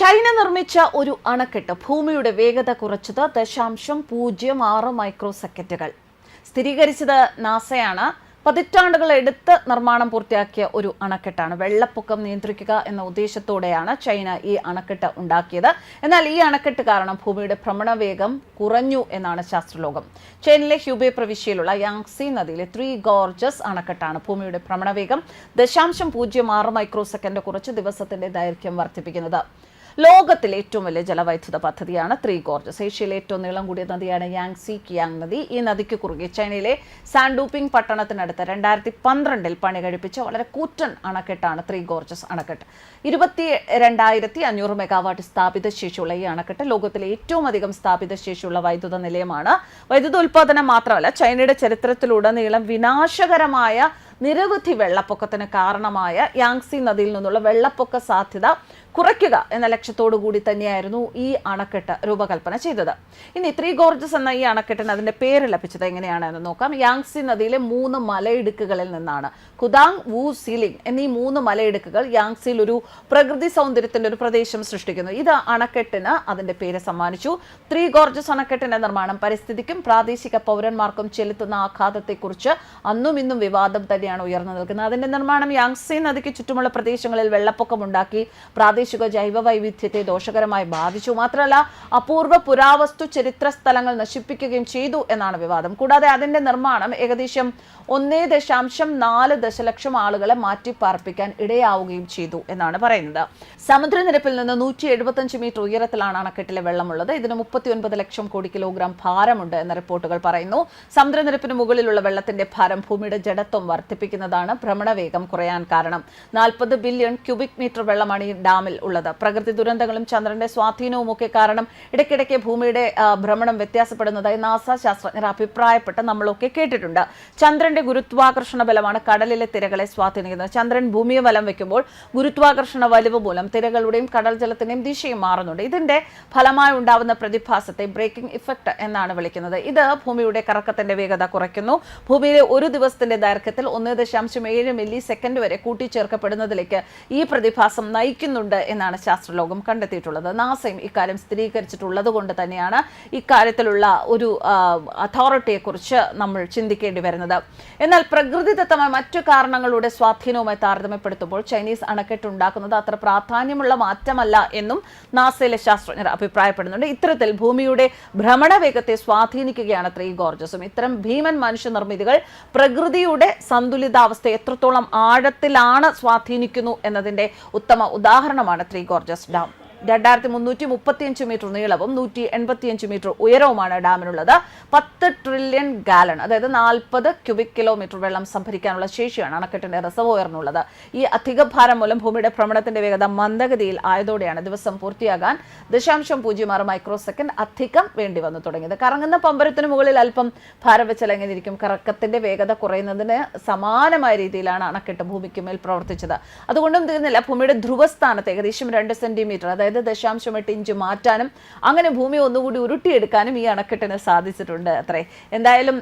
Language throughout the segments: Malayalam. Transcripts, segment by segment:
ചൈന നിർമ്മിച്ച ഒരു അണക്കെട്ട് ഭൂമിയുടെ വേഗത കുറച്ചത് ദശാംശം പൂജ്യം ആറ് മൈക്രോ സെക്കൻഡുകൾ സ്ഥിരീകരിച്ചത് നാസയാണ്. പതിറ്റാണ്ടുകൾ എടുത്ത് നിർമ്മാണം പൂർത്തിയാക്കിയ ഒരു അണക്കെട്ടാണ്. വെള്ളപ്പൊക്കം നിയന്ത്രിക്കുക എന്ന ഉദ്ദേശത്തോടെയാണ് ചൈന ഈ അണക്കെട്ട് ഉണ്ടാക്കിയത്. എന്നാൽ ഈ അണക്കെട്ട് കാരണം ഭൂമിയുടെ ഭ്രമണവേഗം കുറഞ്ഞു എന്നാണ് ശാസ്ത്രലോകം. ചൈനയിലെ ഹ്യൂബെ പ്രവിശ്യയിലുള്ള യാങ്സി നദിയിലെ ത്രീ ഗോർജസ് അണക്കെട്ടാണ് ഭൂമിയുടെ ഭ്രമണവേഗം ദശാംശം പൂജ്യം ആറ് മൈക്രോ സെക്കൻഡ് കുറച്ച് ദിവസത്തിന്റെ ദൈർഘ്യം വർദ്ധിപ്പിക്കുന്നത്. ലോകത്തിലെ ഏറ്റവും വലിയ ജലവൈദ്യുത പദ്ധതിയാണ് ത്രീ ഗോർജസ്. ഏഷ്യയിലെ ഏറ്റവും നീളം കൂടിയ നദിയാണ് യാങ് സി കിയാങ് നദി. ഈ നദിക്ക് കുറുകെ ചൈനയിലെ സാൻഡൂപ്പിംഗ് പട്ടണത്തിനടുത്ത് രണ്ടായിരത്തി പന്ത്രണ്ടിൽ പണി കഴിപ്പിച്ച വളരെ കൂറ്റൻ അണക്കെട്ടാണ് ത്രീ ഗോർജസ് അണക്കെട്ട്. ഇരുപത്തി രണ്ടായിരത്തി അഞ്ഞൂറ് മെഗാവാട്ട് സ്ഥാപിത ശേഷിയുള്ള ഈ അണക്കെട്ട് ലോകത്തിലെ ഏറ്റവും അധികം സ്ഥാപിത ശേഷിയുള്ള വൈദ്യുത നിലയമാണ്. വൈദ്യുത ഉൽപ്പാദനം മാത്രമല്ല ചൈനയുടെ ചരിത്രത്തിലുടനീളം വിനാശകരമായ നിരവധി വെള്ളപ്പൊക്കത്തിന് കാരണമായ യാങ്സി നദിയിൽ നിന്നുള്ള വെള്ളപ്പൊക്ക സാധ്യത കുറയ്ക്കുക എന്ന ലക്ഷ്യത്തോടു കൂടി തന്നെയായിരുന്നു ഈ അണക്കെട്ട് രൂപകൽപ്പന ചെയ്തത്. ഇനി ത്രീ ഗോർജസ് എന്ന ഈ അണക്കെട്ടിന് അതിന്റെ പേര് ലഭിച്ചത് എങ്ങനെയാണ് എന്ന് നോക്കാം. യാങ്സി നദിയിലെ മൂന്ന് മലയിടുക്കുകളിൽ നിന്നാണ്. കുദാങ് വു സീലിംഗ് എന്നീ മൂന്ന് മലയിടുക്കുകൾ യാങ്സിയിൽ ഒരു പ്രകൃതി സൗന്ദര്യത്തിന്റെ ഒരു പ്രദേശം സൃഷ്ടിക്കുന്നു. ഇത് അണക്കെട്ടിന് അതിന്റെ പേര് സമ്മാനിച്ചു. ത്രീ ഗോർജസ് അണക്കെട്ടിന്റെ നിർമ്മാണം പരിസ്ഥിതിക്കും പ്രാദേശിക പൗരന്മാർക്കും ചെലുത്തുന്ന ആഘാതത്തെക്കുറിച്ച് അന്നും ഇന്നും വിവാദം തന്നെയാണ് ഉയർന്നു നിൽക്കുന്നത്. അതിന്റെ നിർമ്മാണം യാങ്സി നദിക്ക് ചുറ്റുമുള്ള പ്രദേശങ്ങളിൽ വെള്ളപ്പൊക്കമുണ്ടാക്കി പ്രാദേശിക ജൈവ വൈവിധ്യത്തെ ദോഷകരമായി ബാധിച്ചു. മാത്രമല്ല അപൂർവ പുരാവസ്തു ചരിത്ര സ്ഥലങ്ങൾ നശിപ്പിക്കുകയും ചെയ്തു എന്നാണ് വിവാദം. കൂടാതെ അതിന്റെ നിർമ്മാണം ഏകദേശം ഒന്നേ ദശാംശം നാല് ദശലക്ഷം ആളുകളെ മാറ്റിപ്പാർപ്പിക്കാൻ ഇടയാവുകയും ചെയ്തു എന്നാണ് പറയുന്നത്. സമുദ്രനിരപ്പിൽ നിന്ന് നൂറ്റി എഴുപത്തഞ്ച് മീറ്റർ ഉയരത്തിലാണ് അണക്കെട്ടിലെ വെള്ളമുള്ളത്. ഇതിന് മുപ്പത്തിയൊൻപത് ലക്ഷം കോടി കിലോഗ്രാം ഭാരമുണ്ട് എന്ന റിപ്പോർട്ടുകൾ പറയുന്നു. സമുദ്രനിരപ്പിന് മുകളിലുള്ള വെള്ളത്തിന്റെ ഭാരം ഭൂമിയുടെ ജഡത്വം വർദ്ധിപ്പിക്കുന്നതാണ് ഭ്രമണവേഗം കുറയാൻ കാരണം. നാൽപ്പത് ബില്യൺ ക്യൂബിക് മീറ്റർ വെള്ളമാണ് ഈ ഡാമിൽ ഉള്ളത്. പ്രകൃതി ദുരന്തങ്ങളും ചന്ദ്രന്റെ സ്വാധീനവും ഒക്കെ കാരണം ഇടയ്ക്കിടയ്ക്ക് ഭൂമിയുടെ ഭ്രമണം വ്യത്യാസപ്പെടുന്നതായി നാസ ശാസ്ത്രജ്ഞർ അഭിപ്രായപ്പെട്ട് നമ്മളൊക്കെ കേട്ടിട്ടുണ്ട്. ചന്ദ്രന്റെ ഗുരുത്വാകർഷണ ബലമാണ് കടലിലെ തിരകളെ സ്വാധീനിക്കുന്നത്. ചന്ദ്രൻ ഭൂമിയെ വലം വയ്ക്കുമ്പോൾ ഗുരുത്വാകർഷണ വലിവ് മൂലം തിരകളുടെയും കടൽ ജലത്തിന്റെയും ദിശയും മാറുന്നുണ്ട്. ഇതിന്റെ ഫലമായി ഉണ്ടാവുന്ന പ്രതിഭാസത്തെ ബ്രേക്കിംഗ് ഇഫക്റ്റ് എന്നാണ് വിളിക്കുന്നത്. ഇത് ഭൂമിയുടെ കറക്കത്തിന്റെ വേഗത കുറയ്ക്കുന്നു. ഭൂമിയിലെ ഒരു ദിവസത്തിന്റെ ദൈർഘ്യത്തിൽ ഒന്ന് ദശാംശം ഏഴ് മില്ലി സെക്കൻഡ് വരെ കൂട്ടിച്ചേർക്കപ്പെടുന്നതിലേക്ക് ഈ പ്രതിഭാസം നയിക്കുന്നുണ്ട് എന്നാണ് ശാസ്ത്രലോകം കണ്ടെത്തിയിട്ടുള്ളത്. നാസയും ഇക്കാര്യം സ്ഥിരീകരിച്ചിട്ടുള്ളത് കൊണ്ട് തന്നെയാണ് ഇക്കാര്യത്തിലുള്ള ഒരു അതോറിറ്റിയെക്കുറിച്ച് നമ്മൾ ചിന്തിക്കേണ്ടി വരുന്നത്. എന്നാൽ പ്രകൃതിദത്തമായ മറ്റു കാരണങ്ങളുടെ സ്വാധീനവുമായി താരതമ്യപ്പെടുത്തുമ്പോൾ ചൈനീസ് അണക്കെട്ട് ഉണ്ടാക്കുന്നത് അത്ര പ്രാധാന്യമുള്ള മാറ്റമല്ല എന്നും നാസയിലെ ശാസ്ത്രജ്ഞർ അഭിപ്രായപ്പെടുന്നുണ്ട്. ഇത്തരത്തിൽ ഭൂമിയുടെ ഭ്രമണവേഗത്തെ സ്വാധീനിക്കുകയാണ് ത്രീ ഗോർജസും. ഇത്തരം ഭീമൻ മനുഷ്യനിർമ്മിതികൾ പ്രകൃതിയുടെ സന്തുലിതാവസ്ഥ എത്രത്തോളം ആഴത്തിലാണ് സ്വാധീനിക്കുന്നു എന്നതിന്റെ ഉത്തമ ഉദാഹരണമാണ് ത്രീ ഗോർജസ് ഡാം. രണ്ടായിരത്തി മുന്നൂറ്റി മുപ്പത്തിയഞ്ച് മീറ്റർ നീളവും നൂറ്റി എൺപത്തിയഞ്ച് മീറ്റർ ഉയരവുമാണ് ഡാമിനുള്ളത്. പത്ത് ട്രില്യൺ ഗാലൺ അതായത് നാൽപ്പത് ക്യൂബിക് കിലോമീറ്റർ വെള്ളം സംഭരിക്കാനുള്ള ശേഷിയാണ് അണക്കെട്ടിന്റെ റിസർവോയറിനുള്ളത് ഈ അധിക ഭാരം മൂലം ഭൂമിയുടെ ഭ്രമണത്തിന്റെ വേഗത മന്ദഗതിയിൽ ആയതോടെയാണ് ദിവസം പൂർത്തിയാകാൻ ദശാംശം പൂജ്യം ആറ് മൈക്രോ സെക്കൻഡ് അധികം വേണ്ടി വന്നു തുടങ്ങിയത്. കറങ്ങുന്ന പമ്പരത്തിന് മുകളിൽ അല്പം ഭാരം വെച്ചാൽ കറക്കത്തിന്റെ വേഗത കുറയുന്നതിന് സമാനമായ രീതിയിലാണ് അണക്കെട്ട് ഭൂമിക്ക് മേൽ പ്രവർത്തിച്ചത്. അതുകൊണ്ടും തീർന്നില്ല ഭൂമിയുടെ ധ്രുവസ്ഥാനത്ത് ഏകദേശം രണ്ട് സെന്റിമീറ്റർ അതായത് ദശാംശം എട്ട് ഇഞ്ച് മാറ്റാനും അങ്ങനെ ഭൂമി ഒന്നുകൂടി ഉരുട്ടിയെടുക്കാനും ഈ അണക്കെട്ടിന് സാധിച്ചിട്ടുണ്ട് അത്രേ. എന്തായാലും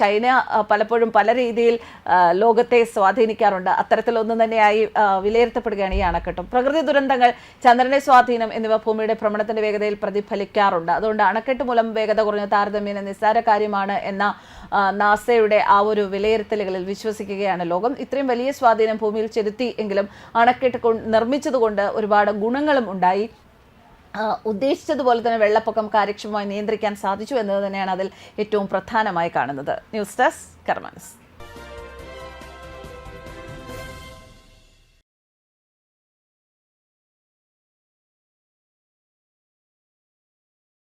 ചൈന പലപ്പോഴും പല രീതിയിൽ ലോകത്തെ സ്വാധീനിക്കാറുണ്ട്. അത്തരത്തിലൊന്നും തന്നെയായി വിലയിരുത്തപ്പെടുകയാണ് ഈ അണക്കെട്ടും. പ്രകൃതി ദുരന്തങ്ങൾ ചന്ദ്രന്റെ സ്വാധീനം എന്നിവ ഭൂമിയുടെ ഭ്രമണത്തിന്റെ വേഗതയിൽ പ്രതിഫലിക്കാറുണ്ട്. അതുകൊണ്ട് അണക്കെട്ട് മൂലം വേഗത കുറഞ്ഞ താരതമ്യേന നിസ്സാര കാര്യമാണ് എന്ന നാസയുടെ ആ ഒരു വിലയിരുത്തലുകളിൽ വിശ്വസിക്കുകയാണ് ലോകം. ഇത്രയും വലിയ സ്വാധീനം ഭൂമിയിൽ ചെലുത്തി എങ്കിലും അണക്കെട്ട് നിർമ്മിച്ചതുകൊണ്ട് ഒരുപാട് ഗുണങ്ങളും ഉണ്ടായി. ഉദ്ദേശിച്ചതുപോലെ തന്നെ വെള്ളപ്പൊക്കം കാര്യക്ഷമമായി നിയന്ത്രിക്കാൻ സാധിച്ചു എന്നത് തന്നെയാണ് അതിൽ ഏറ്റവും പ്രധാനമായി കാണുന്നത്. News desk കർമാനസ്